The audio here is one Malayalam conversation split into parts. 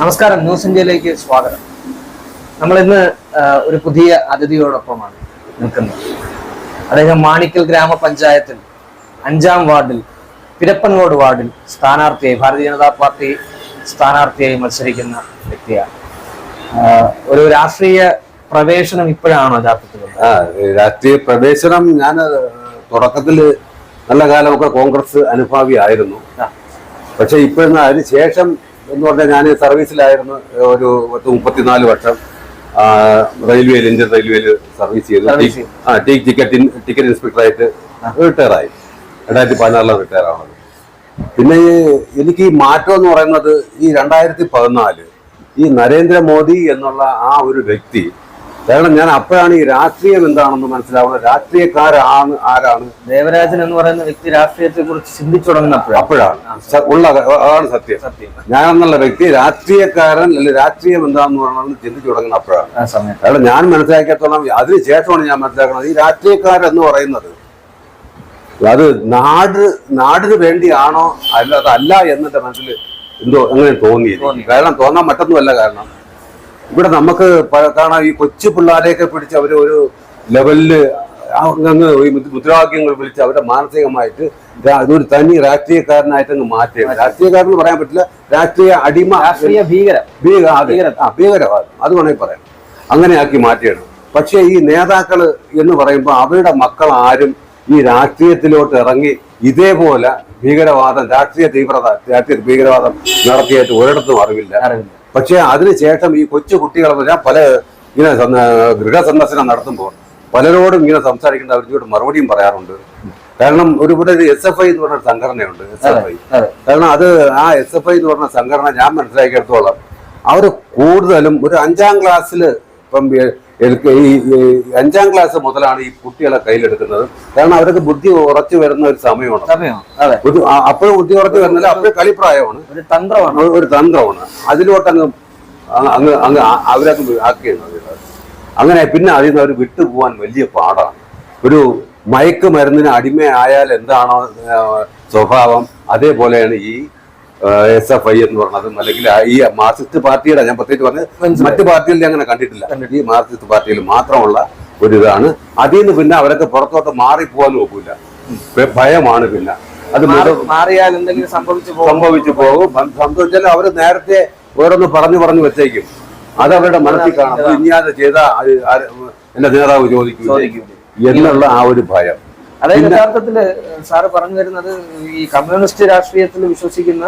നമസ്കാരം. ന്യൂസ് ഇന്ത്യയിലേക്ക് സ്വാഗതം. നമ്മൾ ഇന്ന് ഒരു പുതിയ അതിഥിയോടൊപ്പമാണ് നിൽക്കുന്നത്. അദ്ദേഹം മാണിക്കൽ ഗ്രാമപഞ്ചായത്തിൽ അഞ്ചാം വാർഡിൽ പിരപ്പൻകോട് വാർഡിൽ സ്ഥാനാർത്ഥിയായി ഭാരതീയ ജനതാ പാർട്ടി സ്ഥാനാർത്ഥിയായി മത്സരിക്കുന്ന വ്യക്തിയാണ്. ഒരു രാഷ്ട്രീയ പ്രവേശനം ഇപ്പോഴാണോ യഥാർത്ഥത്തിൽ രാഷ്ട്രീയ പ്രവേശനം ഞാൻ തുടക്കത്തിൽ നല്ല കാലമൊക്കെ കോൺഗ്രസ് അനുഭാവി ആയിരുന്നു. പക്ഷെ ഇപ്പോഴെന്ന് അതിന് ശേഷം എന്ന് പറഞ്ഞാൽ ഞാൻ സർവീസിലായിരുന്നു ഒരു പത്ത് മുപ്പത്തിനാല് വർഷം റെയിൽവേയിൽ ഇന്ത്യൻ റെയിൽവേയിൽ സർവീസ് ചെയ്തു. ആ ടിക്കറ്റ് ടിക്കറ്റ് ഇൻസ്പെക്ടറായിട്ട് റിട്ടയർ ആയി രണ്ടായിരത്തി പതിനാറിലാണ് റിട്ടയർ ആവുന്നത്. പിന്നെ എനിക്ക് ഈ മാറ്റം എന്ന് പറയുന്നത് ഈ രണ്ടായിരത്തി പതിനാല് ഈ നരേന്ദ്രമോദി എന്നുള്ള ആ ഒരു വ്യക്തി കാരണം ഞാൻ അപ്പോഴാണ് ഈ രാഷ്ട്രീയം എന്താണെന്ന് മനസ്സിലാവുന്നത്. രാഷ്ട്രീയക്കാരാണ് ആരാണ്? ദേവരാജൻ എന്ന് പറയുന്ന വ്യക്തി രാഷ്ട്രീയത്തെ കുറിച്ച് ചിന്തിച്ചു തുടങ്ങുന്ന അപ്പോഴാണ് ഉള്ള അതാണ് സത്യം. സത്യം. ഞാൻ എന്നുള്ള വ്യക്തി രാഷ്ട്രീയക്കാരൻ അല്ലെങ്കിൽ രാഷ്ട്രീയം എന്താണെന്ന് പറയുന്നത് ചിന്തിച്ചു തുടങ്ങുന്ന അപ്പോഴാണ് കാരണം ഞാൻ മനസ്സിലാക്കിയത്തോളം അതിനുശേഷമാണ് ഞാൻ മനസ്സിലാക്കുന്നത്. ഈ രാഷ്ട്രീയക്കാരെന്ന് പറയുന്നത് അത് നാട് നാടിന് വേണ്ടിയാണോ അല്ല അതല്ല എന്നെ മനസ്സിൽ എന്തോ അങ്ങനെ തോന്നി തോന്നി. കാരണം തോന്നാൻ മറ്റൊന്നുമല്ല കാരണം. ഇവിടെ നമുക്ക് കാണാം ഈ കൊച്ചു പിള്ളേരെയൊക്കെ പിടിച്ച് അവർ ഒരു ലെവലിൽ അങ്ങ് മുദ്രാവാക്യങ്ങൾ വിളിച്ച് അവരുടെ മാനസികമായിട്ട് അതൊരു തനി രാഷ്ട്രീയക്കാരനായിട്ട് അങ്ങ് മാറ്റി രാഷ്ട്രീയക്കാരൻ പറയാൻ പറ്റില്ല. രാഷ്ട്രീയ അടിമ രാഷ്ട്രീയ ഭീകര ഭീകരവാദം. അത് വേണമെങ്കിൽ പറയാം. അങ്ങനെയാക്കി മാറ്റിയാണ്. പക്ഷേ ഈ നേതാക്കൾ എന്ന് പറയുമ്പോൾ അവരുടെ മക്കൾ ആരും ഈ രാഷ്ട്രീയത്തിലോട്ട് ഇറങ്ങി ഇതേപോലെ ഭീകരവാദം രാഷ്ട്രീയ തീവ്രത രാഷ്ട്രീയ ഭീകരവാദം നടത്തിയായിട്ട് ഒരിടത്തും അറിവില്ല. അറിവില്ല. പക്ഷേ അതിനുശേഷം ഈ കൊച്ചു കുട്ടികളെ ഞാൻ പല ഇങ്ങനെ ഗൃഹ ഗൃഹസന്ദർശനം നടത്തുമ്പോൾ പലരോടും ഇങ്ങനെ സംസാരിക്കേണ്ട അവരോട് മറുപടിയും പറയാറുണ്ട്. കാരണം ഒരു ഇവിടെ ഒരു എസ് എഫ് ഐ എന്ന് പറഞ്ഞ സംഘടനയുണ്ട് എസ് എഫ് ഐ കാരണം അത് ആ എസ് എഫ് ഐ എന്ന് പറഞ്ഞ സംഘടന ഞാൻ മനസ്സിലാക്കിയെടുത്തോളം അവർ കൂടുതലും ഒരു അഞ്ചാം ക്ലാസ്സിൽ ഇപ്പം എ- എൽ- ഈ അഞ്ചാം ക്ലാസ് മുതലാണ് ഈ കുട്ടികളെ കയ്യിലെടുക്കുന്നത്. കാരണം അവർക്ക് ബുദ്ധി ഉറച്ചു വരുന്ന ഒരു സമയമാണ്. അപ്പോഴും ബുദ്ധി ഉറച്ചു വരുന്നില്ല അപ്പോഴും കളിപ്രായമാണ്. ഒരു തന്ത്രമാണ്. ഒരു- തന്ത്രമാണ്. അതിലോട്ട് അങ്ങ് അങ്ങ് അങ്ങ് അവരങ്ങ് ആക്കിയാണ് അങ്ങനെ പിന്നെ അതിൽ നിന്ന് അവർ വിട്ടുപോകാൻ വലിയ പാടാണ്. ഒരു മയക്ക് മരുന്നിന് അടിമയായാൽ എന്താണോ സ്വഭാവം. അതേപോലെയാണ് ഈ എസ് എഫ് ഐ എന്ന് പറഞ്ഞതും അല്ലെങ്കിൽ ഈ മാർക്സിസ്റ്റ് പാർട്ടിയുടെ ഞാൻ പ്രത്യേകിച്ച് പറഞ്ഞത് മറ്റ് പാർട്ടികളിൽ ഞാൻ അങ്ങനെ കണ്ടിട്ടില്ല. ഈ മാർക്സിസ്റ്റ് പാർട്ടിയിൽ മാത്രമുള്ള ഒരു ഇതാണ്. അതിൽ നിന്ന് പിന്നെ അവരൊക്കെ പുറത്തോട്ട് മാറിപ്പോകാൻ നോക്കൂല ഭയമാണ് പിന്നെ. അത് മാറിയാൽ എന്തെങ്കിലും സംഭവിച്ചു പോകും. സംഭവിച്ചു പോകും. സംഭവിച്ചാൽ അവർ നേരത്തെ ഓരോന്ന് പറഞ്ഞു പറഞ്ഞു വെച്ചേക്കും. അത് അവരുടെ മനസ്സിൽ കാണാം. ഇനി അത് ചെയ്താ എന്റെ നേതാവ് ചോദിക്കും. എന്നുള്ള ആ ഒരു ഭയം. അതായത് യഥാർത്ഥത്തിൽ സാറ് പറഞ്ഞു വരുന്നത് ഈ കമ്മ്യൂണിസ്റ്റ് രാഷ്ട്രീയത്തിൽ വിശ്വസിക്കുന്ന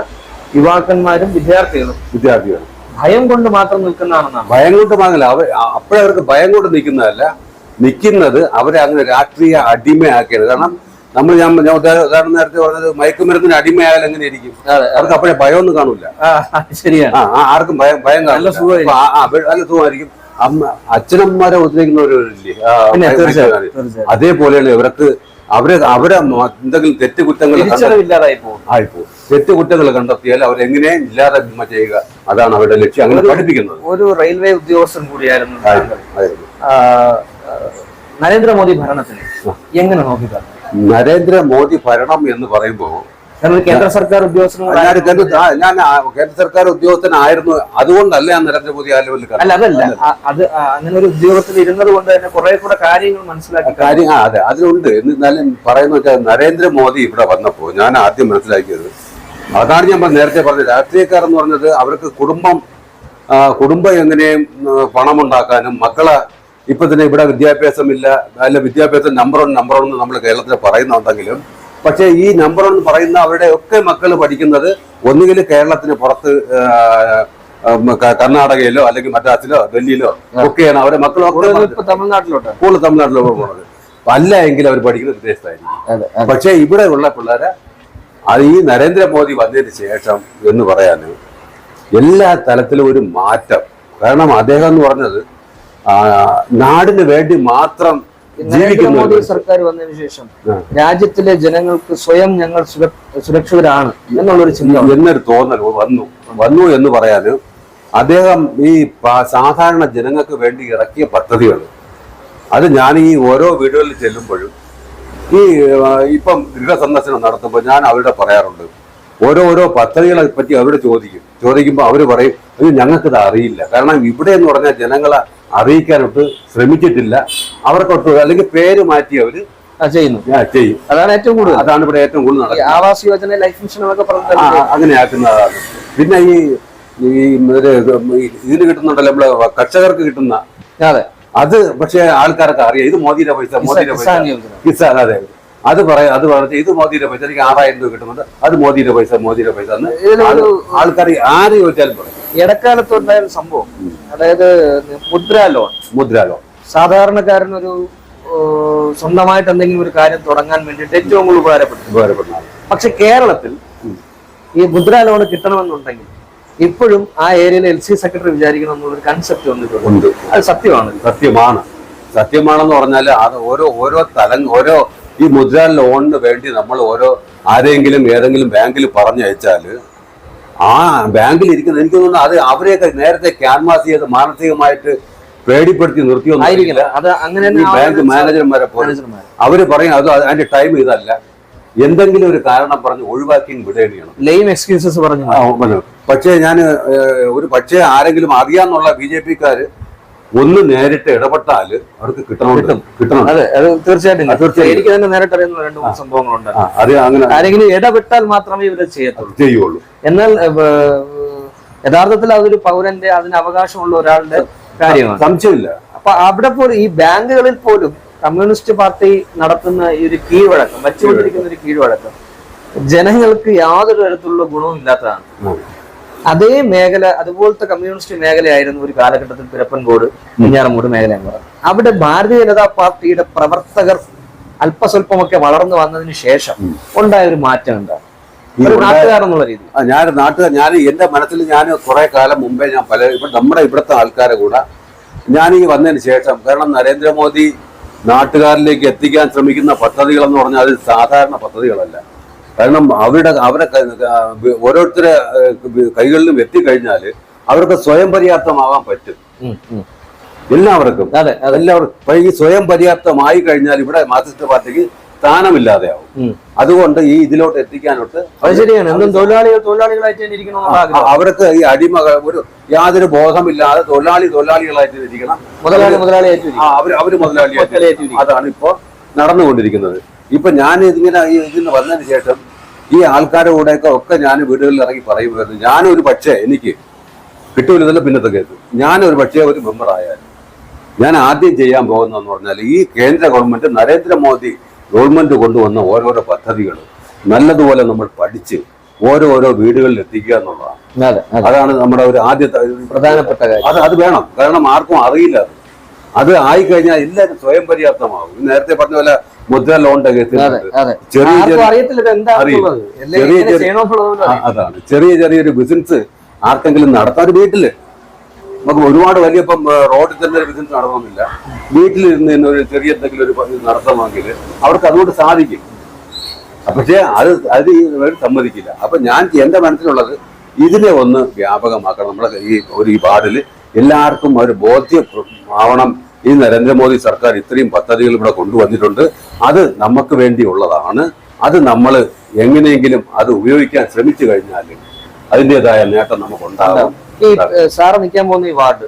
യുവാക്കന്മാരും വിദ്യാർത്ഥികളും വിദ്യാർത്ഥികളും. ഭയം കൊണ്ട് മാത്രം നിൽക്കുന്നതാണെന്നാണ്. ഭയം കൊണ്ട് മാത്രമല്ല അവർ അപ്പോഴവർക്ക് ഭയം കൊണ്ട് നിൽക്കുന്നതല്ല. നിൽക്കുന്നത് അവരെ അങ്ങനെ രാഷ്ട്രീയ അടിമയാക്കിയത് കാരണം നമ്മൾ ഞാൻ ഞാൻ ഉദാ- ഉദാഹരണം നേരത്തെ പറഞ്ഞത് മയക്കുമരുന്നിന് അടിമയായാൽ എങ്ങനെ ഇരിക്കും അവർക്ക് അപ്പോഴേ ഭയമൊന്നും കാണൂല ആ, ശരിയാണ്. ആർക്കും ഭയം ഭയം നല്ല കാണില്ല. നല്ല സുഖമായിരിക്കും. അമ്മ അച്ഛനമ്മമാരെ തീർച്ചയായും. അതേപോലെയാണ് ഇവർക്ക് അവരെ അവരെ എന്തെങ്കിലും തെറ്റ് കുറ്റങ്ങൾ പോകും. ആയിപ്പോ തെറ്റ് കുറ്റങ്ങൾ കണ്ടെത്തിയാൽ അവരെങ്ങനെ ഇല്ലാതെ ചെയ്യുക? അതാണ് അവരുടെ ലക്ഷ്യം. അങ്ങനെ പഠിപ്പിക്കുന്നത്. ഒരു റെയിൽവേ ഉദ്യോഗസ്ഥൻ കൂടിയായിരുന്നു നരേന്ദ്രമോദി ഭരണത്തിന് എങ്ങനെ നോക്കിക്കാണും? നരേന്ദ്രമോദി ഭരണം എന്ന് പറയുമ്പോൾ കേന്ദ്ര സർക്കാർ ഉദ്യോഗസ്ഥനും കൂടെ ഞാൻ കേന്ദ്ര സർക്കാർ ഉദ്യോഗസ്ഥനായിരുന്നു. അതുകൊണ്ടല്ല ഞാൻ നരേന്ദ്രമോദി ആ ലെവലിൽ അല്ല അതല്ല അത് അങ്ങനെ ഒരു ഉദ്യോഗത്തിൽ ഇരുന്നത് കൊണ്ട് തന്നെ കുറെ കൂടെ കാര്യങ്ങൾ മനസ്സിലാക്കി കാര്യങ്ങൾ കാര്യം അതെ അതിലുണ്ട്. എന്നാലും പറയുന്ന വെച്ചാൽ നരേന്ദ്രമോദി ഇവിടെ വന്നപ്പോൾ ഞാൻ ആദ്യം മനസ്സിലാക്കിയത് അതാണ് ഞാൻ നേരത്തെ പറഞ്ഞത് രാഷ്ട്രീയക്കാർ എന്ന് പറഞ്ഞത് അവർക്ക് കുടുംബം കുടുംബം എങ്ങനെയും പണം പണമുണ്ടാക്കാനും മക്കളെ ഇപ്പൊ തന്നെ ഇവിടെ വിദ്യാഭ്യാസമില്ല അല്ല വിദ്യാഭ്യാസം നമ്പർ വൺ നമ്പർ വൺ എന്ന് നമ്മൾ കേരളത്തിൽ പറയുന്നുണ്ടെങ്കിലും പക്ഷേ ഈ നമ്പർ വൺ പറയുന്ന അവരുടെ ഒക്കെ മക്കൾ പഠിക്കുന്നത് ഒന്നുകിൽ കേരളത്തിന് പുറത്ത് കർണാടകയിലോ അല്ലെങ്കിൽ മദ്രാസിലോ ഡൽഹിയിലോ ഒക്കെയാണ് അവരുടെ മക്കളൊക്കെ തമിഴ്നാട്ടിലോട്ട്? കൂടുതൽ തമിഴ്നാട്ടിലോട്ട് പോകുന്നത് അല്ല എങ്കിൽ അവർ പഠിക്കുന്നത് വിദേശത്തായിരിക്കും പക്ഷേ ഇവിടെ ഉള്ള പിള്ളേരെ അത് ഈ നരേന്ദ്രമോദി വന്നതിന് ശേഷം എന്ന് പറയാൻ എല്ലാ തലത്തിലും ഒരു മാറ്റം. കാരണം അദ്ദേഹം എന്ന് പറഞ്ഞത് നാടിന് വേണ്ടി മാത്രം നരേന്ദ്രമോദി സർക്കാർ വന്നതിന് ശേഷം രാജ്യത്തിലെ ജനങ്ങൾക്ക് സ്വയം ഞങ്ങൾ സുര- സുരക്ഷിതരാണ് എന്നുള്ളൊരു ചിന്ത എന്നൊരു തോന്നൽ വന്നു. വന്നു എന്ന് പറയാന് അദ്ദേഹം ഈ സാധാരണ ജനങ്ങൾക്ക് വേണ്ടി ഇറക്കിയ പദ്ധതികൾ അത് ഞാൻ ഈ ഓരോ വീടുകളിൽ ചെല്ലുമ്പോഴും ഈ ഇപ്പം ഗൃഹസന്ദർശനം നടത്തുമ്പോൾ ഞാൻ അവരുടെ പറയാറുണ്ട്. ഓരോ ഓരോ പദ്ധതികളെ പറ്റി അവരോട് ചോദിക്കും. ചോദിക്കുമ്പോൾ അവർ പറയും അയ്യോ ഞങ്ങൾക്കിത് അറിയില്ല. കാരണം ഇവിടെ എന്ന് പറഞ്ഞാൽ ജനങ്ങളെ അറിയിക്കാനൊട്ട് ശ്രമിച്ചിട്ടില്ല. അവർക്കൊട്ട് അല്ലെങ്കിൽ പേര് മാറ്റി അവർ ചെയ്യുന്നു. ചെയ്യും. അതാണ് ഏറ്റവും കൂടുതൽ. അതാണ് ഇവിടെ ഏറ്റവും കൂടുതൽ നടക്കുന്നത്. ആവാസ് യോജന ലൈഫ് മിഷൻ എന്നൊക്കെ പറഞ്ഞു അങ്ങനെ ആക്കുന്നതാണ്. പിന്നെ ഈ ഈ ഇതിന് കിട്ടുന്നുണ്ടല്ലോ നമ്മൾ കർഷകർക്ക് കിട്ടുന്ന. അതെ. അത് പക്ഷേ ആൾക്കാർക്ക് അറിയാം. ഇത് മോദിയുടെ പൈസ മോദിയുടെ പൈസ. കിസാൻ അതെ. അത് പറയാം അത് പറഞ്ഞ ഇത് മോദിയുടെ പൈസ എനിക്ക് ആറായിരം രൂപ കിട്ടുന്നുണ്ട്. അത് മോദിയുടെ പൈസ മോദിയുടെ പൈസ ആൾക്കാർ ആര് ചോദിച്ചാലും പറയും. ഇടക്കാലത്ത് ഉണ്ടായ സംഭവം. അതായത് മുദ്ര ലോൺ. മുദ്രാലോ സാധാരണക്കാരനൊരു ഒരു സ്വന്തമായിട്ട് എന്തെങ്കിലും ഒരു കാര്യം തുടങ്ങാൻ വേണ്ടിയിട്ട് ഏറ്റവും കൂടുതൽ ഉപകാരപ്പെട്ടു ഉപകാരപ്പെട്ടു പക്ഷെ കേരളത്തിൽ ഈ മുദ്ര ലോൺ കിട്ടണമെന്നുണ്ടെങ്കിൽ ഇപ്പോഴും ആ ഏരിയയിൽ എൽ സി സെക്രട്ടറി വിചാരിക്കണം എന്നുള്ളൊരു കൺസെപ്റ്റ് വന്നിട്ടുണ്ട്. അത് സത്യമാണ്. സത്യമാണ്. സത്യമാണെന്ന് പറഞ്ഞാൽ അത് ഓരോ ഓരോ തലം ഓരോ ഈ മുദ്ര ലോണിന് വേണ്ടി നമ്മൾ ഓരോ ആരെങ്കിലും ഏതെങ്കിലും ബാങ്കിൽ പറഞ്ഞയച്ചാൽ ആ ബാങ്കിൽ ഇരിക്കുന്ന എനിക്ക് തോന്നുന്നു അത് അവരെയൊക്കെ നേരത്തെ ക്യാൻവാസ് ചെയ്ത് മാനസികമായിട്ട് പേടിപ്പെടുത്തി നിർത്തിയൊന്നും ആയിരിക്കില്ല. അത് അങ്ങനെ ബാങ്ക് മാനേജർമാരെ മാനേജർമാർ അവർ പറയും അത് അതിന്റെ ടൈം ഇതല്ല. എന്തെങ്കിലും ഒരു കാരണം പറഞ്ഞ് ഒഴിവാക്കി വിടേണ്ടിയാണ് എക്സ്ക്യൂസസ് പറഞ്ഞു. പക്ഷേ ഞാൻ ഒരു പക്ഷേ ആരെങ്കിലും അറിയാന്നുള്ള ബി ജെ പിക്കാര് ഒന്ന് നേരിട്ട് ഇടപെട്ടാൽ അവർക്ക് കിട്ടണം കിട്ടണം അതെ അത് തീർച്ചയായിട്ടും തീർച്ചയായും. എനിക്ക് തന്നെ നേരിട്ട് അറിയുന്ന രണ്ട് മൂന്ന് സംഭവങ്ങളുണ്ട്. അത് അറിയാം അങ്ങനെ ആരെങ്കിലും ഇടപെട്ടാൽ മാത്രമേ ഇവരെ ചെയ്യത്തുള്ളൂ. ചെയ്യുള്ളൂ എന്നാൽ യഥാർത്ഥത്തിൽ അതൊരു പൗരന്റെ അതിന് അവകാശമുള്ള ഒരാളുടെ കാര്യമാണ്. സംശയമില്ല. അപ്പൊ അവിടെ പോലും ഈ ബാങ്കുകളിൽ പോലും കമ്മ്യൂണിസ്റ്റ് പാർട്ടി നടത്തുന്ന ഈ ഒരു കീഴ്വഴക്കം വച്ചുകൊണ്ടിരിക്കുന്ന ഒരു കീഴ്വഴക്കം ജനങ്ങൾക്ക് യാതൊരു തരത്തിലുള്ള ഗുണവും ഇല്ലാത്തതാണ്. അതേ മേഖല അതുപോലത്തെ കമ്മ്യൂണിസ്റ്റ് മേഖലയായിരുന്നു ഒരു കാലഘട്ടത്തിൽ പിരപ്പൻകോട് കുഞ്ഞാറമൂട് മേഖല എന്ന് പറയുന്നത്. അവിടെ ഭാരതീയ ജനതാ പാർട്ടിയുടെ പ്രവർത്തകർ അല്പസ്വല്പമൊക്കെ വളർന്നു വന്നതിന് ശേഷം ഉണ്ടായ ഒരു മാറ്റം എന്താ? ഈ ഒരു ഉണ്ടായ- നാട്ടുകാരെന്നുള്ള രീതി. ഞാൻ നാട്ടുകാർ ഞാൻ എന്റെ മനസ്സിൽ ഞാൻ കുറെ കാലം മുമ്പേ ഞാൻ പല ഇവിടെ നമ്മുടെ ഇവിടുത്തെ ആൾക്കാരെ കൂടെ ഞാൻ ഈ വന്നതിന് ശേഷം കാരണം നരേന്ദ്രമോദി നാട്ടുകാരിലേക്ക് എത്തിക്കാൻ ശ്രമിക്കുന്ന പദ്ധതികൾ എന്ന് പറഞ്ഞാൽ അത് സാധാരണ പദ്ധതികളല്ല. കാരണം അവരുടെ അവരെ ഓരോരുത്തരെ കൈകളിലും എത്തിക്കഴിഞ്ഞാൽ അവർക്ക് സ്വയം പര്യാപ്തമാവാൻ പറ്റും. എല്ലാവർക്കും. എല്ലാവർക്കും. ഈ സ്വയം പര്യാപ്തമായി കഴിഞ്ഞാൽ ഇവിടെ മാർക്സിസ്റ്റ് പാർട്ടിക്ക് സ്ഥാനമില്ലാതെയാവും. അതുകൊണ്ട് ഈ ഇതിലോട്ട് എത്തിക്കാനോട്ട് അത് ശരിയാണ്. എന്തും തൊഴിലാളികൾ തൊഴിലാളികളായിട്ട് തന്നെ ഇരിക്കണമെന്നുള്ള ആഗ്രഹം. അവർക്ക് ഈ അടിമകൾ ഒരു യാതൊരു ബോധമില്ലാതെ തൊഴിലാളി തൊഴിലാളികളായിട്ട് ഇരിക്കണം. മുതലാളി മുതലാളിയായിട്ട് ആ, അവർ അവർ മുതലാളിയായിട്ട് മുതലാളിയായിട്ട് ഇരിക്കണം. അതാണ് ഇപ്പോ നടന്നുകൊണ്ടിരിക്കുന്നത്. ഇപ്പൊ ഞാൻ ഇതിങ്ങനെ ഈ ഇതിന് വന്നതിന് ശേഷം ഈ ആൾക്കാരുടെ കൂടെയൊക്കെ ഒക്കെ ഞാൻ വീടുകളിൽ ഇറങ്ങി പറയുമായിരുന്നു. ഞാനൊരു പക്ഷേ എനിക്ക് കിട്ടൂലെന്നല്ല പിന്നത്തെ കേസ്. ഞാനൊരു പക്ഷേ ഒരു മെമ്പർ ആയാൽ ഞാൻ ആദ്യം ചെയ്യാൻ പോകുന്നതെന്ന് പറഞ്ഞാൽ ഈ കേന്ദ്ര ഗവൺമെന്റ് നരേന്ദ്രമോദി ഗവൺമെന്റ് കൊണ്ടുവന്ന ഓരോരോ പദ്ധതികൾ നല്ലതുപോലെ നമ്മൾ പഠിച്ച് ഓരോരോ വീടുകളിൽ എത്തിക്കുക എന്നുള്ളതാണ്. അതെ അതെ. അതാണ് നമ്മുടെ ഒരു ആദ്യത്തെ പ്രധാനപ്പെട്ട കാര്യം. അത് അത് വേണം. കാരണം ആർക്കും അറിയില്ല അത്. അത് ആയിക്കഴിഞ്ഞാൽ എല്ലാവരും സ്വയം പര്യാപ്തമാകും. നേരത്തെ പറഞ്ഞ പോലെ മുദ്ര ലോണിന്റെ കേസിൽ ചെറിയ ചെറിയ അതാണ്. ചെറിയ ചെറിയൊരു ബിസിനസ് ആർക്കെങ്കിലും നടത്താൻ വീട്ടിൽ നമുക്ക് ഒരുപാട് വലിയ ഇപ്പം റോഡിൽ തന്നെ ഒരു ബിസിനസ് നടത്തണമെന്നില്ല വീട്ടിലിരുന്ന് തന്നെ ഒരു ചെറിയ എന്തെങ്കിലും ഒരു നടത്തണമെങ്കിൽ അവർക്ക് അതുകൊണ്ട് സാധിക്കും. പക്ഷേ അത് അത് സമ്മതിക്കില്ല. അപ്പൊ ഞാൻ എന്റെ മനസ്സിലുള്ളത് ഇതിനെ ഒന്ന് വ്യാപകമാക്കണം. നമ്മുടെ ഈ ഒരു ഈ പാടിൽ എല്ലാവർക്കും ഒരു ബോധ്യം ആവണം. ഈ നരേന്ദ്രമോദി സർക്കാർ ഇത്രയും പദ്ധതികൾ ഇവിടെ കൊണ്ടുവന്നിട്ടുണ്ട്. അത് നമുക്ക് വേണ്ടിയുള്ളതാണ്. അത് നമ്മൾ എങ്ങനെയെങ്കിലും അത് ഉപയോഗിക്കാൻ ശ്രമിച്ചു കഴിഞ്ഞാൽ അതിന്റെതായ നേട്ടം നമുക്ക് ഉണ്ടാകും. ഈ സാറ് നിൽക്കാൻ പോകുന്ന ഈ വാർഡ്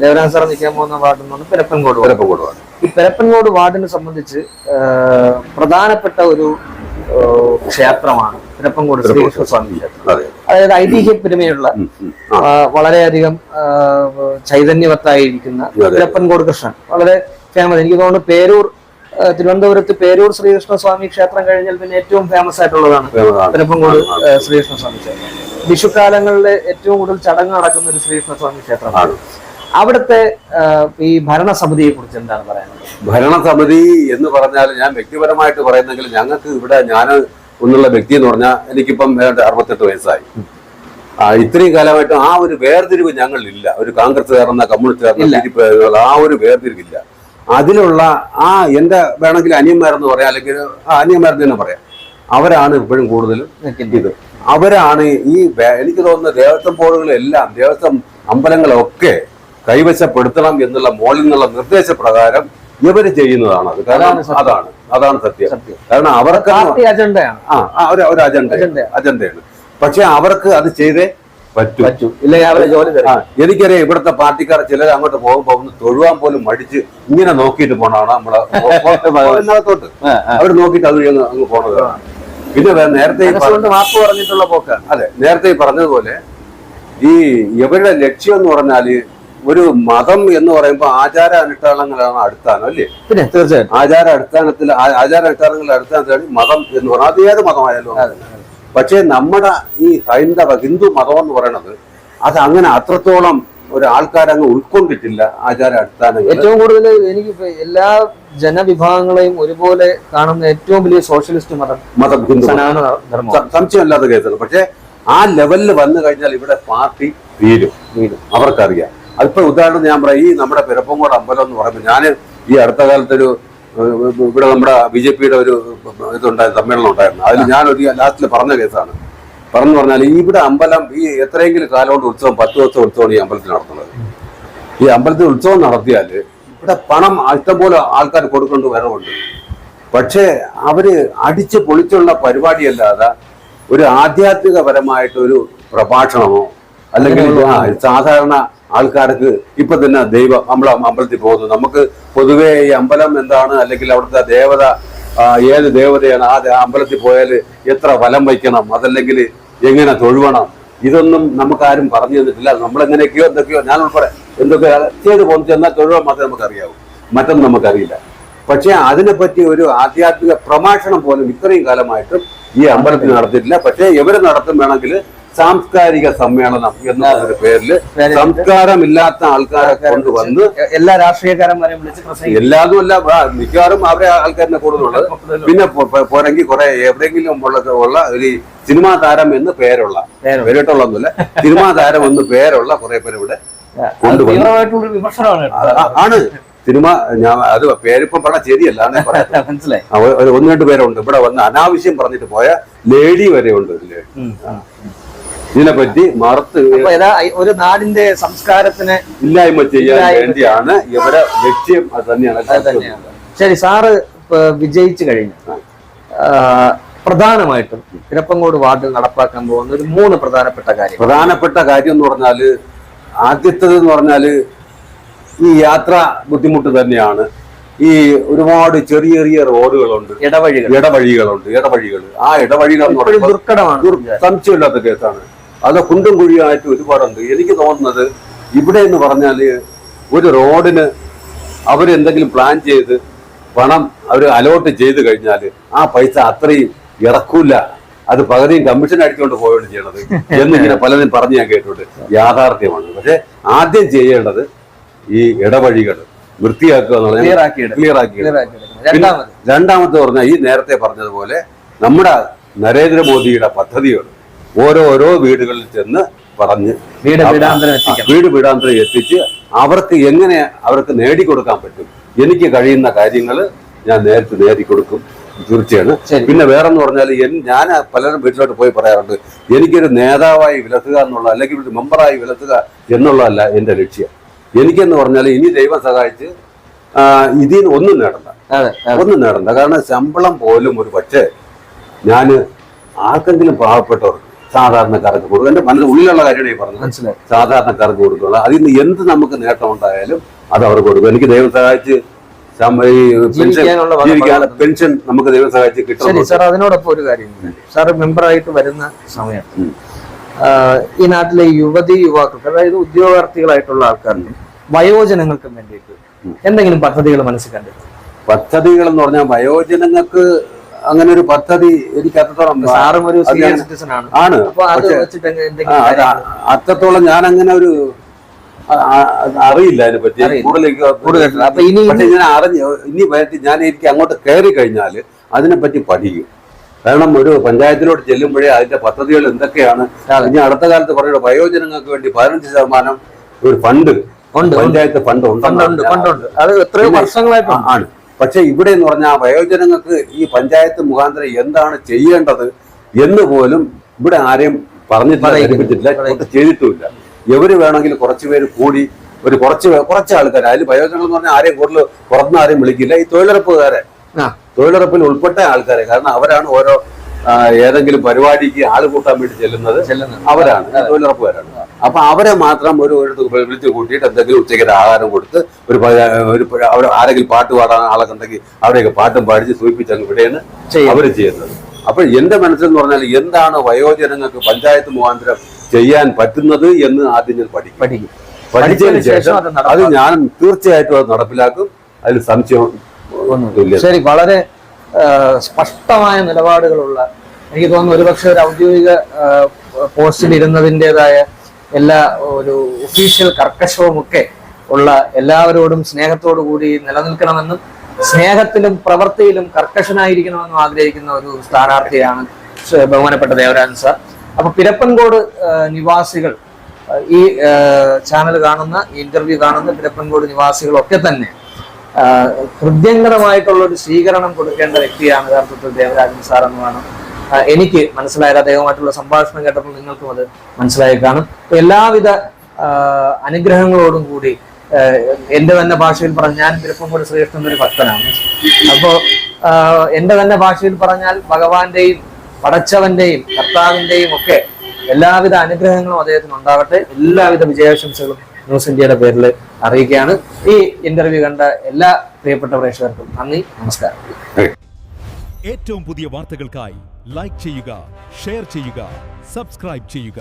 ദേവരാജ് സാറ് നിൽക്കാൻ പോകുന്ന വാർഡ് എന്ന് പറഞ്ഞാൽ പെരപ്പൻകോട് വാർഡ്. ഈ പെരപ്പൻകോട് വാർഡിനെ സംബന്ധിച്ച് പ്രധാനപ്പെട്ട ഒരു ക്ഷേത്രമാണ് പെരപ്പൻകോട് ശ്രീകൃഷ്ണ സ്വാമി ക്ഷേത്രം. അതായത് ഐതിഹ്യ പെരുമയുള്ള ഉം, ഉം. ആ, ആ, വളരെയധികം ചൈതന്യവത്തായിരിക്കുന്ന പെരപ്പൻകോട് കൃഷ്ണൻ. വളരെ ഫേമസ് എനിക്ക് തോന്നുന്നു പേരൂർ തിരുവനന്തപുരത്ത് പേരൂർ ശ്രീകൃഷ്ണസ്വാമി ക്ഷേത്രം കഴിഞ്ഞാൽ പിന്നെ ഏറ്റവും ഫേമസ് ആയിട്ടുള്ളതാണ്. തിരുപ്പങ്കോട് ശ്രീകൃഷ്ണസ്വാമി ക്ഷേത്രം. വിഷുക്കാലങ്ങളിൽ ഏറ്റവും കൂടുതൽ ചടങ്ങ് നടക്കുന്ന ഒരു ശ്രീകൃഷ്ണ സ്വാമി ക്ഷേത്രമാണ് അവിടുത്തെ ഈ ഭരണസമിതിയെ കുറിച്ച് എന്താണ് പറയാനുള്ളത്? ഭരണസമിതി എന്ന് പറഞ്ഞാൽ ഞാൻ വ്യക്തിപരമായിട്ട് പറയുന്നെങ്കിൽ ഞങ്ങൾക്ക് ഇവിടെ ഞാൻ ഒന്നുള്ള വ്യക്തി എന്ന് പറഞ്ഞാൽ എനിക്കിപ്പം അറുപത്തെട്ട് വയസ്സായി. ഇത്രയും കാലമായിട്ട് ആ ഒരു വേർതിരിവ് ഞങ്ങളില്ല. ഒരു കോൺഗ്രസ്സുകാരെന്ന കമ്മ്യൂണിസ്റ്റുകാരെന്ന ആ ഒരു വേർതിരിവില്ല. അതിലുള്ള ആ എന്റെ വേണമെങ്കിൽ അനിയന്മാരെന്ന് പറയാം അല്ലെങ്കിൽ അനിയന്മാർ അനിയന്മാരെന്ന് തന്നെ പറയാം. അവരാണ് ഇപ്പോഴും കൂടുതലും ഇത്. അവരാണ് ഈ എനിക്ക് തോന്നുന്ന ദേവസ്വം ബോർഡുകളെല്ലാം ദേവസ്വം അമ്പലങ്ങളൊക്കെ കൈവശപ്പെടുത്തണം എന്നുള്ള മോളിൽ നിന്നുള്ള നിർദ്ദേശപ്രകാരം ഇവർ ചെയ്യുന്നതാണ് അത്. കാരണം അതാണ് അതാണ് സത്യം. കാരണം അവർക്ക് അജണ്ടയാണ്. ആ ഒരു അജണ്ട. അജണ്ടയാണ്. പക്ഷെ അവർക്ക് അത് ചെയ്തേ പറ്റൂ. പറ്റൂ. ഇല്ലെങ്കിൽ അവരെ ജോലി തരും ആ എനിക്കറിയാം ഇവിടുത്തെ പാർട്ടിക്കാർ ചിലർ അങ്ങോട്ട് പോകുമ്പോ ഒന്ന് തൊഴുവാൻ പോലും മടിച്ച് ഇങ്ങനെ നോക്കിയിട്ട് പോണാണ് നമ്മളെ ഭാഗത്തോട്ട് അവർ നോക്കിയിട്ട് അത് അങ്ങ് പോണത്. പിന്നെ നേരത്തെ മാപ്പ് പറഞ്ഞിട്ടുള്ള പോക്കാണ് അതെ നേരത്തെ പറഞ്ഞതുപോലെ ഈ ഇവരുടെ ലക്ഷ്യം എന്ന് പറഞ്ഞാൽ ഒരു മതം എന്ന് പറയുമ്പോൾ ആചാര അനുഷ്ഠാനങ്ങളാണ് അടിസ്ഥാനം അല്ലേ? പിന്നെ തീർച്ചയായും ആചാര അടിസ്ഥാനത്തിൽ ആചാര അനുഷ്ഠാനങ്ങളുടെ അടിസ്ഥാനത്തിലാണ് മതം എന്ന് പറഞ്ഞാൽ അത് ഏത് മതമായാലും. പക്ഷേ നമ്മുടെ ഈ ഹൈന്ദവ ഹിന്ദു മതം എന്ന് പറയുന്നത് അത് അങ്ങനെ അത്രത്തോളം ഒരു ആൾക്കാരങ്ങ് ഉൾക്കൊണ്ടിട്ടില്ല ആചാര അടിസ്ഥാന ഏറ്റവും കൂടുതൽ എനിക്ക് എല്ലാ ജനവിഭാഗങ്ങളെയും ഒരുപോലെ കാണുന്ന ഏറ്റവും വലിയ സോഷ്യലിസ്റ്റ് മതം മതം ഹിന്ദു സംശയമില്ലാത്ത കേസാണ് പക്ഷെ ആ ലെവലിൽ വന്നു കഴിഞ്ഞാൽ ഇവിടെ പാർട്ടി തീരും വീരും അവർക്കറിയാം. അതിപ്പോ ഉദാഹരണം ഞാൻ പറയാം ഈ നമ്മുടെ പിറപ്പങ്കോട് അമ്പലം എന്ന് പറയുമ്പോൾ ഞാൻ ഈ അടുത്ത കാലത്തൊരു ഇവിടെ നമ്മുടെ ബി ജെ പിയുടെ ഒരു ഇതുണ്ടായ സമ്മേളനം ഉണ്ടായിരുന്നു. അതിൽ ഞാൻ ഒരു ലാസ്റ്റിൽ പറഞ്ഞ കേസാണ്. പറഞ്ഞു പറഞ്ഞാൽ ഇവിടെ അമ്പലം ഈ എത്രയെങ്കിലും കാലം കൊണ്ട് ഉത്സവം പത്ത് ദിവസം ഉത്സവമാണ് ഈ അമ്പലത്തിൽ നടത്തുന്നത്. ഈ അമ്പലത്തിൽ ഉത്സവം നടത്തിയാൽ ഇവിടെ പണം ഇഷ്ടംപോലെ ആൾക്കാർ കൊടുക്കൊണ്ട് വരവുണ്ട് പക്ഷേ അവർ അടിച്ച് പൊളിച്ചുള്ള പരിപാടിയല്ലാതെ ഒരു ആധ്യാത്മികപരമായിട്ട് ഒരു പ്രഭാഷണമോ അല്ലെങ്കിൽ സാധാരണ ആൾക്കാർക്ക് ഇപ്പൊ തന്നെ ദൈവം നമ്മളെ അമ്പലത്തിൽ പോകുന്നു. നമുക്ക് പൊതുവേ ഈ അമ്പലം എന്താണ്? അല്ലെങ്കിൽ അവിടുത്തെ ദേവത ഏത് ദേവതയാണ് ആ അമ്പലത്തിൽ പോയാൽ എത്ര വലം വയ്ക്കണം? അതല്ലെങ്കിൽ എങ്ങനെ തൊഴുവണം? ഇതൊന്നും നമുക്കാരും പറഞ്ഞു തന്നിട്ടില്ല. നമ്മളെങ്ങനെയൊക്കെയോ എന്തൊക്കെയോ ഞാൻ ഉൾപ്പെടെ എന്തൊക്കെ ചെയ്ത് പോകുന്നു ചെന്നാൽ തൊഴുവാൻ മാത്രമേ നമുക്കറിയാവൂ. മറ്റൊന്നും നമുക്കറിയില്ല. പക്ഷെ അതിനെപ്പറ്റി ഒരു ആധ്യാത്മിക പ്രഭാഷണം പോലും ഇത്രയും കാലമായിട്ടും ഈ അമ്പലത്തിൽ നടത്തിയിട്ടില്ല. പക്ഷേ എവരെ നടത്തും വേണമെങ്കിൽ സാംസ്കാരിക സമ്മേളനം എന്ന ഒരു പേരിൽ സംസ്കാരമില്ലാത്ത ആൾക്കാരെ കൊണ്ടുവന്ന് എല്ലാ രാഷ്ട്രീയക്കാരന്മാരെയും വിളിച്ച് പ്രസംഗിക്കും. എല്ലാതും അല്ല മിക്കവാറും അവരെ ആൾക്കാരിനെ കൂടുതലുള്ളത് പിന്നെ പോരെങ്കിൽ കുറെ എവിടെയെങ്കിലും ഉള്ള ഉള്ള ഒരു സിനിമാ താരം എന്ന് പേരുള്ള. പേരിട്ടുള്ളതൊന്നുമില്ല സിനിമാ താരം എന്ന് പേരുള്ള കുറെ പേര് ഇവിടെ കൊണ്ടുവന്നു. വിമർശനമാണ് ആണ്. സിനിമ ഞാൻ അത് പേരിപ്പം പറഞ്ഞ ശരിയല്ല മനസ്സിലായി. ഒന്ന് രണ്ട് പേരുണ്ട്. ഇവിടെ വന്ന് അനാവശ്യം പറഞ്ഞിട്ട് പോയ ലേഡി വരെ ഉണ്ട് ഉം. ഇതിനെപ്പറ്റി പറ്റി മറത്ത് ഒരു നാടിന്റെ സംസ്കാരത്തിന് ഇല്ലായ്മ ചെയ്യാൻ വേണ്ടിയാണ് ഇവരെ ലക്ഷ്യം. അത് തന്നെയാണ് ശരി സാറ് വിജയിച്ചു കഴിഞ്ഞു. പ്രധാനമായിട്ടും പിരപ്പങ്കോട് വാർഡിൽ നടപ്പാക്കാൻ പോകുന്ന ഒരു മൂന്ന് പ്രധാനപ്പെട്ട കാര്യം പ്രധാനപ്പെട്ട കാര്യം എന്ന് പറഞ്ഞാൽ ആദ്യത്തത് എന്ന് പറഞ്ഞാൽ ഈ യാത്ര ബുദ്ധിമുട്ട് തന്നെയാണ്. ഈ ഒരുപാട് ചെറിയ ചെറിയ റോഡുകളുണ്ട്. ഇടവഴികൾ. ഇടവഴികളുണ്ട് ഇടവഴികൾ ആ ഇടവഴികൾ ദുർഘടമാണ്. ദുർ- സംശയമില്ലാത്ത കേസാണ്. അത് കുണ്ടും കുഴിയായിട്ട് ഒരുപാടുണ്ട്. എനിക്ക് തോന്നുന്നത് ഇവിടെ എന്ന് പറഞ്ഞാൽ ഒരു റോഡിന് അവരെന്തെങ്കിലും പ്ലാൻ ചെയ്ത് പണം അവർ അലോട്ട് ചെയ്ത് കഴിഞ്ഞാൽ ആ പൈസ അത്രയും ഇറക്കൂല. അത് പകുതിയും കമ്മീഷൻ അടിച്ചുകൊണ്ട് പോവുകയാണ് ചെയ്യണത്. എന്നിങ്ങനെ പലരും പറഞ്ഞ് ഞാൻ കേട്ടിട്ടുണ്ട്. യാഥാർത്ഥ്യമാണ്. പക്ഷെ ആദ്യം ചെയ്യേണ്ടത് ഈ ഇടവഴികൾ വൃത്തിയാക്കുക എന്നുള്ളത് ക്ലിയർ ആക്കി രണ്ടാമത്. രണ്ടാമത്തെ പറഞ്ഞാൽ ഈ നേരത്തെ പറഞ്ഞതുപോലെ നമ്മുടെ നരേന്ദ്രമോദിയുടെ പദ്ധതികൾ ഓരോരോ വീടുകളിൽ ചെന്ന് പറഞ്ഞ് വീട് വീടാന്തരം വീട് വീടാന്തരം എത്തിച്ച് അവർക്ക് എങ്ങനെ അവർക്ക് നേടിക്കൊടുക്കാൻ പറ്റും? എനിക്ക് കഴിയുന്ന കാര്യങ്ങൾ ഞാൻ നേരത്തെ നേടിക്കൊടുക്കും. തീർച്ചയാണ്. പിന്നെ വേറെന്ന് പറഞ്ഞാൽ ഞാൻ പലരും വീട്ടിലോട്ട് പോയി പറയാറുണ്ട് എനിക്കൊരു നേതാവായി വിലസുക എന്നുള്ള അല്ലെങ്കിൽ ഒരു മെമ്പറായി വിലസുക എന്നുള്ളതല്ല എന്റെ ലക്ഷ്യം. എനിക്കെന്ന് പറഞ്ഞാൽ ഇനി ദൈവം സഹായിച്ച് ഇതിൽ ഇതിന് ഒന്നും നേടണ്ട. ഒന്നും നേടണ്ട. കാരണം ശമ്പളം പോലും ഒരു പക്ഷേ ഞാൻ ആർക്കെങ്കിലും പാവപ്പെട്ടവർക്ക് സാധാരണക്കാർക്ക് കൊടുക്കും. എന്റെ മനസ്സിൽ ഉള്ളിലുള്ള കാര്യമാണ് ഈ പറഞ്ഞത്. മനസ്സിലായി. സാധാരണക്കാർക്ക് കൊടുക്കുക അതിൽ നിന്ന് എന്ത് നമുക്ക് നേട്ടം ഉണ്ടായാലും അത് അവർക്ക് കൊടുക്കും. എനിക്ക് ദൈവം സഹായിച്ച് പെൻഷൻ നമുക്ക് ദൈവം സഹായിച്ച് കിട്ടും സാർ അതിനോടൊപ്പം ഒരു കാര്യം സാർ മെമ്പറായിട്ട് വരുന്ന സമയം. ഉം. ആ, ഈ നാട്ടിലെ യുവതി യുവാക്കൾക്ക് അതായത് ഉദ്യോഗാർത്ഥികളായിട്ടുള്ള ആൾക്കാർക്ക് വയോജനങ്ങൾക്കും വേണ്ടിയിട്ട് എന്തെങ്കിലും പദ്ധതികൾ മനസ്സിൽ കണ്ടിട്ടുണ്ട് പദ്ധതികൾ എന്ന് പറഞ്ഞാൽ വയോജനങ്ങൾക്ക് അങ്ങനെ ഒരു പദ്ധതി എനിക്ക് അത്രത്തോളം സാറും ഒരു സിറ്റിസൺ ആണ്. അത്രത്തോളം ഞാൻ അങ്ങനെ ഒരു അറിയില്ല അതിനെ പറ്റി. കൂടുതലേക്ക് കൂടുതൽ അപ്പൊ ഇനി പക്ഷെ ഞാൻ അറിഞ്ഞു ഇനി വരട്ടി ഞാൻ എനിക്ക് അങ്ങോട്ട് കയറി കഴിഞ്ഞാൽ അതിനെപ്പറ്റി പഠിക്കും. കാരണം ഒരു പഞ്ചായത്തിലോട്ട് ചെല്ലുമ്പോഴേ അതിന്റെ പദ്ധതികൾ എന്തൊക്കെയാണ്. ഇനി അടുത്ത കാലത്ത് പറയുന്നത് വയോജനങ്ങൾക്ക് വേണ്ടി പതിനഞ്ച് ശതമാനം ഒരു ഫണ്ട് പഞ്ചായത്ത് ഫണ്ട് ഉണ്ട് അത് എത്രയോ വർഷങ്ങളായിട്ട് ആണ്. പക്ഷെ ഇവിടെ എന്ന് പറഞ്ഞാൽ വയോജനങ്ങൾക്ക് ഈ പഞ്ചായത്ത് മുഖാന്തരം എന്താണ് ചെയ്യേണ്ടത് എന്ന് പോലും ഇവിടെ ആരെയും പറഞ്ഞിട്ടില്ല ചെയ്തിട്ടുമില്ല. എവര് വേണമെങ്കിൽ കുറച്ച് പേര് കൂടി ഒരു കുറച്ച് കുറച്ച് ആൾക്കാർ അതിൽ വയോജനങ്ങൾ എന്ന് പറഞ്ഞാൽ ആരെയും കൂടുതൽ പുറത്തുനിന്ന് ആരെയും വിളിക്കില്ല. ഈ തൊഴിലുറപ്പുകാരെ തൊഴിലുറപ്പിൽ ഉൾപ്പെട്ട ആൾക്കാരെ കാരണം അവരാണ് ഓരോ ഏതെങ്കിലും പരിപാടിക്ക് ആൾ കൂട്ടാൻ വേണ്ടി ചെല്ലുന്നത്. അവരാണ് തൊഴിലുറപ്പുകാരാണ്. അപ്പൊ അവരെ മാത്രം ഒരു ഒരു വിളിച്ച് കൂട്ടിയിട്ട് എന്തെങ്കിലും ഉച്ചയ്ക്ക് ആഹാരം കൊടുത്ത് ഒരു ഒരു അവർ ആരെങ്കിലും പാട്ട് പാടാൻ ആളൊക്കെ ഉണ്ടെങ്കിൽ അവിടെയൊക്കെ പാട്ടും പാടിച്ച് സൂചിപ്പിച്ച് അങ്ങ് വിടെയാണ് ചെയ്യും. അവർ ചെയ്യുന്നത്. അപ്പൊ എന്റെ മനസ്സെന്ന് പറഞ്ഞാൽ എന്താണ് വയോജനങ്ങൾക്ക് പഞ്ചായത്ത് മുഖാന്തരം ചെയ്യാൻ പറ്റുന്നത് എന്ന് ആദ്യം ഞാൻ പഠിക്കും. പഠിക്കും. പഠിച്ചതിന് ശേഷം അത് ഞാൻ തീർച്ചയായിട്ടും അത് നടപ്പിലാക്കും. അതിൽ സംശയം തുല്യത ശരി വളരെ സ്പഷ്ടമായ നിലപാടുകളുള്ള എനിക്ക് തോന്നുന്നു ഒരുപക്ഷെ ഒരു ഔദ്യോഗിക പോസ്റ്റിൽ ഇരുന്നതിന്റെതായ എല്ലാ ഒരു ഒഫീഷ്യൽ കർക്കശവുമൊക്കെ ഉള്ള എല്ലാവരോടും സ്നേഹത്തോടു കൂടി നിലനിൽക്കണമെന്നും സ്നേഹത്തിലും പ്രവൃത്തിയിലും കർക്കശനായിരിക്കണമെന്നും ആഗ്രഹിക്കുന്ന ഒരു സ്ഥാനാർത്ഥിയാണ് ബഹുമാനപ്പെട്ട ദേവരാജൻ സാർ. അപ്പൊ പിരപ്പൻകോട് നിവാസികൾ ഈ ചാനൽ കാണുന്ന ഇന്റർവ്യൂ കാണുന്ന പിരപ്പൻകോട് നിവാസികളൊക്കെ തന്നെ ഹൃദ്യംഗതമായിട്ടുള്ള ഒരു സ്വീകരണം കൊടുക്കേണ്ട വ്യക്തിയാണ് യഥാർത്ഥത്തിൽ ദേവരാജൻ സാർ എന്നുമാണ് ആ, എനിക്ക് മനസ്സിലായത് അദ്ദേഹമായിട്ടുള്ള സംഭാഷണം കേട്ടപ്പോൾ നിങ്ങൾക്കും അത് മനസ്സിലായി കാണും. എല്ലാവിധ അനുഗ്രഹങ്ങളോടും കൂടി എന്റെ തന്നെ ഭാഷയിൽ പറഞ്ഞ ഞാൻ തിരുപ്പംകൂടി ശ്രീകൃഷ്ണൻ ഒരു ഭക്തനാണ്. അപ്പോ എന്റെ തന്നെ ഭാഷയിൽ പറഞ്ഞാൽ ഭഗവാന്റെയും പടച്ചവന്റെയും കർത്താവിന്റെയും ഒക്കെ എല്ലാവിധ അനുഗ്രഹങ്ങളും അദ്ദേഹത്തിന് ഉണ്ടാകട്ടെ. എല്ലാവിധ വിജയാശംസകളും ന്യൂസ് ഇന്ത്യയുടെ പേരിൽ അറിയിക്കുകയാണ്. ഈ ഇന്റർവ്യൂ കണ്ട എല്ലാ പ്രിയപ്പെട്ട പ്രേക്ഷകർക്കും നന്ദി നമസ്കാരം. ഏറ്റവും പുതിയ വാർത്തകൾക്കായി ലൈക്ക് ചെയ്യുക ഷെയർ ചെയ്യുക സബ്സ്ക്രൈബ് ചെയ്യുക.